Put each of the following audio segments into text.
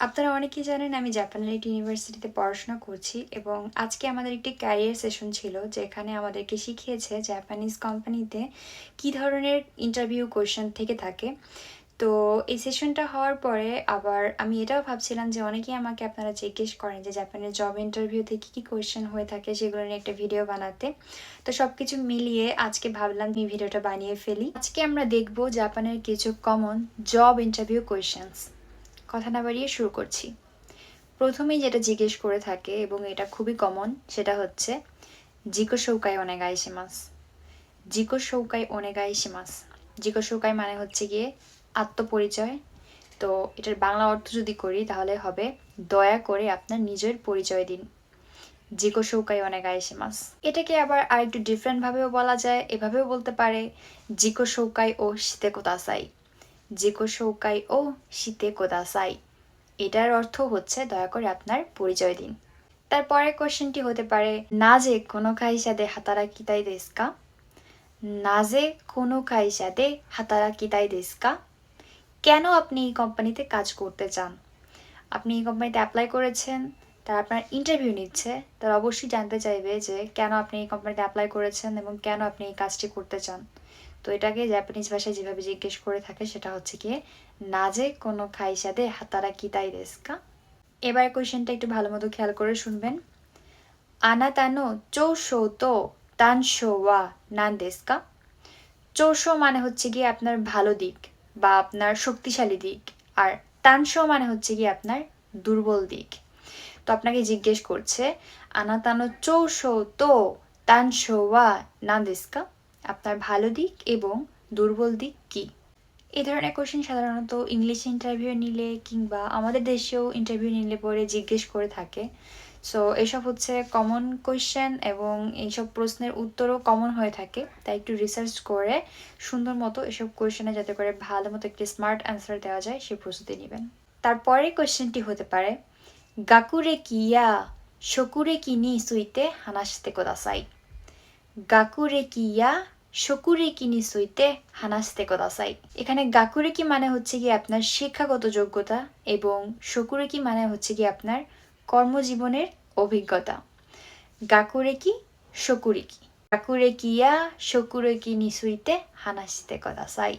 আপনারা অনেকেই জানেন আমি জাপানের একটি ইউনিভার্সিটিতে পড়াশোনা করছি এবং আজকে আমাদের একটি ক্যারিয়ার সেশন ছিল যেখানে আমাদেরকে শিখিয়েছে জাপানিজ কোম্পানিতে কী ধরনের ইন্টারভিউ কোয়েশ্চেন থেকে থাকে। তো এই সেশনটা হওয়ার পরে আবার আমি এটাও ভাবছিলাম যে অনেকেই আমাকে আপনারা জিজ্ঞেস করেন যে জাপানের জব ইন্টারভিউতে কী কী কোয়েশ্চেন হয়ে থাকে সেগুলো নিয়ে একটা ভিডিও বানাতে। তো সব কিছু মিলিয়ে আজকে ভাবলাম এই ভিডিওটা বানিয়ে ফেলি। আজকে আমরা দেখব জাপানের কিছু কমন জব ইন্টারভিউ কোয়েশ্চেন্স কথা না বাড়িয়ে শুরু করছি। প্রথমেই যেটা জিজ্ঞেস করে থাকে, এবং এটা খুবই কমন সেটা হচ্ছে, জিকো শৌকাই অনেগাই শিমাস। জিকো শৌকাই অনেগাই শিমাস। জিকো শৌকাই মানে হচ্ছে গিয়ে আত্মপরিচয়। তো এটার বাংলা অর্থ যদি করি, তাহলে হবে, দয়া করে আপনার নিজের পরিচয় দিন। জিকো শৌকাই অনেগাই শিমাস। এটাকে আবার আরেকটু ডিফারেন্টভাবেও বলা যায়, এভাবেও বলতে পারে, জিকো শৌকাই ও শীতে কোথা কোতাসাই। জিকো শৌকাই ও শীতে কোদাসাই। এটার অর্থ হচ্ছে, দয়া করে আপনার পরিচয় দিন। তারপরের কোশ্চেনটি হতে পারে, না যে কোনো কাইসাদে হাতারাকিতাই দেস্কা না যে কোনো কাইসাদে হাতারাকিতাই দেস্কা কেন আপনি এই কোম্পানিতে কাজ করতে চান? আপনি এই কোম্পানিতে অ্যাপ্লাই করেছেন, তারা আপনার ইন্টারভিউ নিচ্ছে, তারা অবশ্যই জানতে চাইবে যে কেন আপনি এই কোম্পানিতে অ্যাপ্লাই করেছেন এবং কেন আপনি এই কাজটি করতে চান। তো এটাকে জাপানিজ ভাষায় যেভাবে জিজ্ঞেস করে থাকে সেটা হচ্ছে গিয়ে না যে কোনো খাইসাদে হাতারা কি তাই দেস্কা এবার কোয়েশ্চেনটা একটু ভালো মতো খেয়াল করে শুনবেন। আনাতানো চৌশো তো তানশো ওয়া নান দেস্কা চৌশো মানে হচ্ছে গিয়ে আপনার ভালো দিক বা আপনার শক্তিশালী দিক, আর তানশো মানে হচ্ছে গিয়ে আপনার দুর্বল দিক। তো আপনাকে জিজ্ঞেস করছে, আনাতানো চৌশো তো তানশো ওয়া নান দেস্কা আপনার ভালো দিক এবং দুর্বল দিক কি? এই ধরনের কোশ্চেন সাধারণত ইংলিশ ইন্টারভিউ নিলে কিংবা আমাদের দেশেও ইন্টারভিউ নিলে পরে জিজ্ঞেস করে থাকে। সো এসব হচ্ছে কমন কোয়েশ্চেন এবং এইসব প্রশ্নের উত্তরও কমন হয়ে থাকে। তাই একটু রিসার্চ করে সুন্দর মতো এসব কোয়েশ্চেনে যাতে করে ভালো মতো একটি স্মার্ট অ্যান্সার দেওয়া যায়, সে প্রস্তুতি নেবেন। তারপরে কোয়েশ্চেনটি হতে পারে, গাকুরে কিয়া, শকুরে কিনি সুইতে হানাসতে কোদাসাই? গাকুরেকি হানাসতে এখানে মানে হচ্ছে কি আপনার শিক্ষাগত যোগ্যতা এবং শকুরেকি মানে হচ্ছে কি আপনার কর্মজীবনের অভিজ্ঞতা গাকুরেকি শকুরিকি গাকুরেকি ইয়া শকুরেকি নিসুইতে হানাসতে কোদাসাই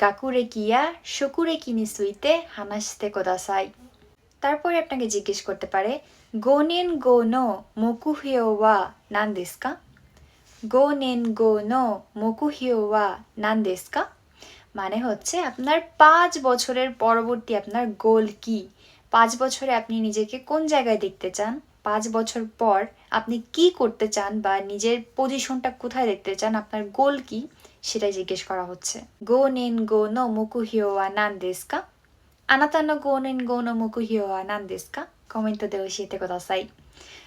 গাকুরেকি ইয়া শকুরেকি নিসুইতে হানাসতে কোদাসাই তারপরে আপনাকে জিজ্ঞেস করতে পারে গোনেন গো নো মকুহিও ওয়া নান দেস্কা গো নেন গো নো মকুহিও ওয়া নান দেস্কা মানে হচ্ছে আপনার পাঁচ বছরের পরবর্তী আপনার গোল কি পাঁচ বছরে আপনি নিজেকে কোন জায়গায় দেখতে চান পাঁচ বছর পর আপনি কি করতে চান বা নিজের পজিশনটা কোথায় দেখতে চান আপনার গোল কি সেটাই জিজ্ঞেস করা হচ্ছে গো নেন গো নো মুকুহিও ওয়া নান দেস্কা あなたの5年後の目 কমেন্টে দেও শিখতে কোদাসাই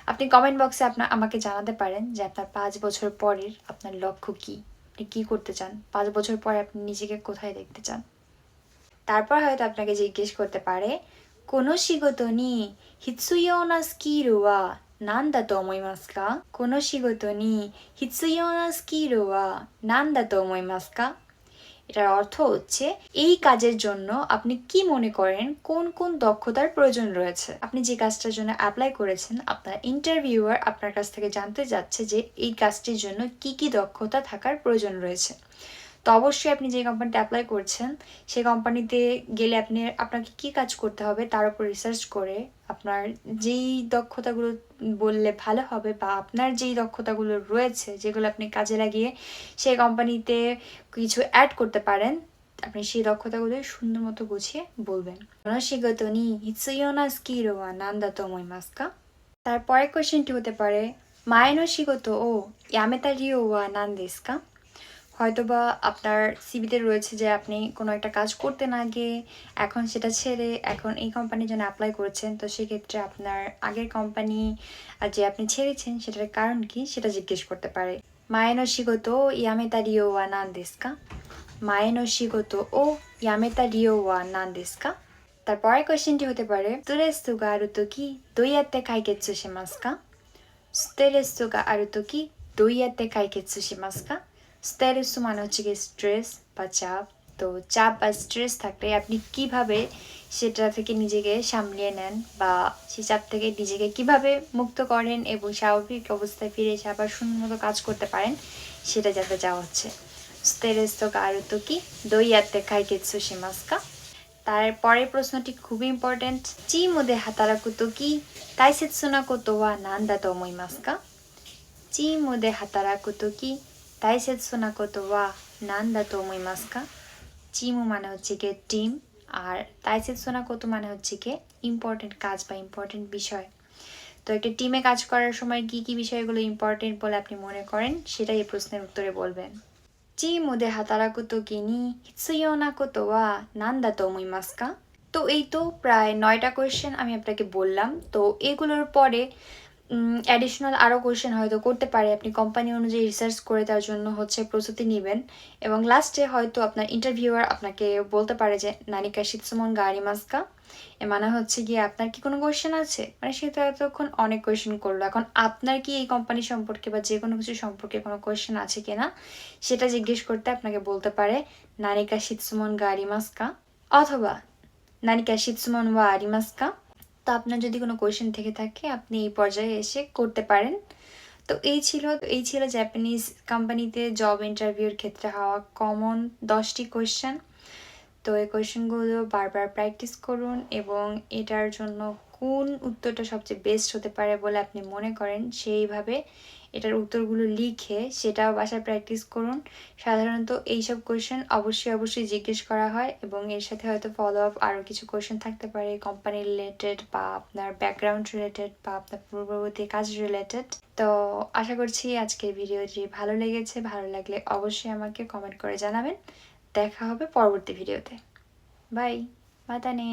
আপনি কমেন্ট বক্সে আপনার আমাকে জানাতে পারেন যে আপনার পাঁচ বছর পরের আপনার লক্ষ্য কী? আপনি কী করতে চান? পাঁচ বছর পরে আপনি নিজেকে কোথায় দেখতে চান? তারপর হয়তো আপনাকে জিজ্ঞেস করতে পারে, কোনো শিগত নি হিৎসুয়োনা স্কিরুয়া নান্দা তোমইমাস্কা কোনো শিগত নি হিৎসুয়োনা স্কিরুয়া নান্দা তোমইমাস্কা এটার অর্থ হচ্ছে, এই কাজের জন্য আপনি কি মনে করেন কোন কোন দক্ষতার প্রয়োজন রয়েছে? আপনি যে কাজটার জন্য অ্যাপ্লাই করেছেন, আপনার ইন্টারভিউয়ার আপনার কাছ থেকে জানতে যাচ্ছে যে এই কাজটির জন্য কি কি দক্ষতা থাকার প্রয়োজন রয়েছে। তো অবশ্যই আপনি যে কোম্পানিতে অ্যাপ্লাই করছেন সেই কোম্পানিতে গেলে আপনি, আপনাকে কি কাজ করতে হবে তার উপর রিসার্চ করে আপনার যেই দক্ষতাগুলো বললে ভালো হবে বা আপনার যেই দক্ষতাগুলো রয়েছে যেগুলো আপনি কাজে লাগিয়ে সেই কোম্পানিতে কিছু অ্যাড করতে পারেন, আপনি সেই দক্ষতাগুলো সুন্দর মতো গুছিয়ে বলবেন। শিগত নি হিৎসুয়োনা স্কিরো ওয়া নান্দা তোমই মাস্কা তারপরে কোয়েশ্চেনটি হতে পারে মায়েনো ও ইয়ামেতারিও ওয়া নান দেস্কা হয়তোবা আপনার সিবিতে রয়েছে যে আপনি কোনো একটা কাজ করতে না গিয়ে এখন সেটা ছেড়ে এখন এই কোম্পানির জন্য অ্যাপ্লাই করেছেন, তো সেক্ষেত্রে আপনার আগের কোম্পানি যে আপনি ছেড়েছেন সেটার কারণ কি সেটা জিজ্ঞেস করতে পারে। মায়েনো শিগত ইয়ামেতা রিও ওয়া নান দেস্কা মায়েনো শিগত ও ইয়ামেতা রিও ওয়া নান দেস্কা তারপরের কোয়েশ্চেনটি হতে পারে স্ট্রেস গা আরু তো কি দই দইয়াতে কাইকেৎসু শিমাস্কা স্ট্রেস গা আরু তো কি দইয়াতে কাইকেৎসু শিমাস্কা স্তেরেসু মানে হচ্ছে কি স্ট্রেস বা চাপ। তো চাপ বা স্ট্রেস থাকলে আপনি কীভাবে সেটা থেকে নিজেকে সামলিয়ে নেন বা সেই চাপ থেকে নিজেকে কীভাবে মুক্ত করেন এবং স্বাভাবিক অবস্থায় ফিরে এসে আবার সুন্দর মতো কাজ করতে পারেন, সেটা যাতে যাওয়া হচ্ছে। স্তেরেস তো কারও তো কি? দই আত্মে খাই সে মাস্কা। তারপরে প্রশ্নটি খুবই ইম্পর্টেন্ট চি মধ্যে হাতারাকু তো কি? তাই সেৎসুনা কতো ওয়া নান্দা তো মইমাস্কা চি মধ্যে হাতারাকু তো কি? 大切なことは何だと思いますかチームমানে হচ্ছে গিয়ে টিম আর তাইসেৎসু না কত মানে হচ্ছে গিয়ে ইম্পর্টেন্ট কাজ বা ইম্পর্টেন্ট বিষয় তো একটা টিমে কাজ করার সময় কি কি বিষয়গুলো ইম্পর্টেন্ট বলে আপনি মনে করেন সেটাই এই প্রশ্নের উত্তরে বলবেন チームで働くときに必要なことは何だと思いますかতো এই তো প্রায় নয়টা কোয়েশ্চেন আমি আপনাকে বললাম তো এগুলোর পরে অ্যাডিশনাল আরও কোয়েশ্চেন হয়তো করতে পারে। আপনি কোম্পানি অনুযায়ী রিসার্চ করে তার জন্য হচ্ছে প্রস্তুতি নেবেন। এবং লাস্টে হয়তো আপনার ইন্টারভিউয়ার আপনাকে বলতে পারে যে, নানিকা শীতসুমন গাড়ি মাস্কা। এ মানে হচ্ছে গিয়ে আপনার কি কোনো কোয়েশ্চেন আছে? মানে সে তো এতক্ষণ অনেক কোয়েশ্চেন করল। এখন আপনার কি এই কোম্পানি সম্পর্কে বা যে কোনো কিছু সম্পর্কে কোনো কোয়েশ্চেন আছে কিনা, সেটা জিজ্ঞেস করতে আপনাকে বলতে পারে, নানিকা শীতসুমন গাড়ি মাস্কা। অথবা, নানিকা শীতসুমন ওয়া আরিমাস্কা তো আপনার যদি কোনো কোয়েশ্চেন থেকে থাকে, আপনি এই পর্যায়ে এসে করতে পারেন। তো এই ছিল এই ছিল জাপানিজ কোম্পানিতে জব ইন্টারভিউর ক্ষেত্রে হওয়া কমন দশটি কোয়েশ্চেন তো এই কোয়েশ্চেনগুলো বারবার প্র্যাকটিস করুন এবং এটার জন্য কোন উত্তরটা সবচেয়ে বেস্ট হতে পারে বলে আপনি মনে করেন, সেইভাবে এটার উত্তরগুলো লিখে সেটাও বাসায় প্র্যাকটিস করুন। সাধারণত এইসব কোয়েশ্চেন অবশ্যই অবশ্যই জিজ্ঞেস করা হয় এবং এর সাথে হয়তো ফলো আপ আরও কিছু কোয়েশ্চেন থাকতে পারে কোম্পানি রিলেটেড বা আপনার ব্যাকগ্রাউন্ড রিলেটেড বা আপনার পূর্ববর্তী কাজ রিলেটেড তো আশা করছি আজকের ভিডিওটি ভালো লেগেছে, ভালো লাগলে অবশ্যই আমাকে কমেন্ট করে জানাবেন। দেখা হবে পরবর্তী ভিডিওতে। বাই মাতানে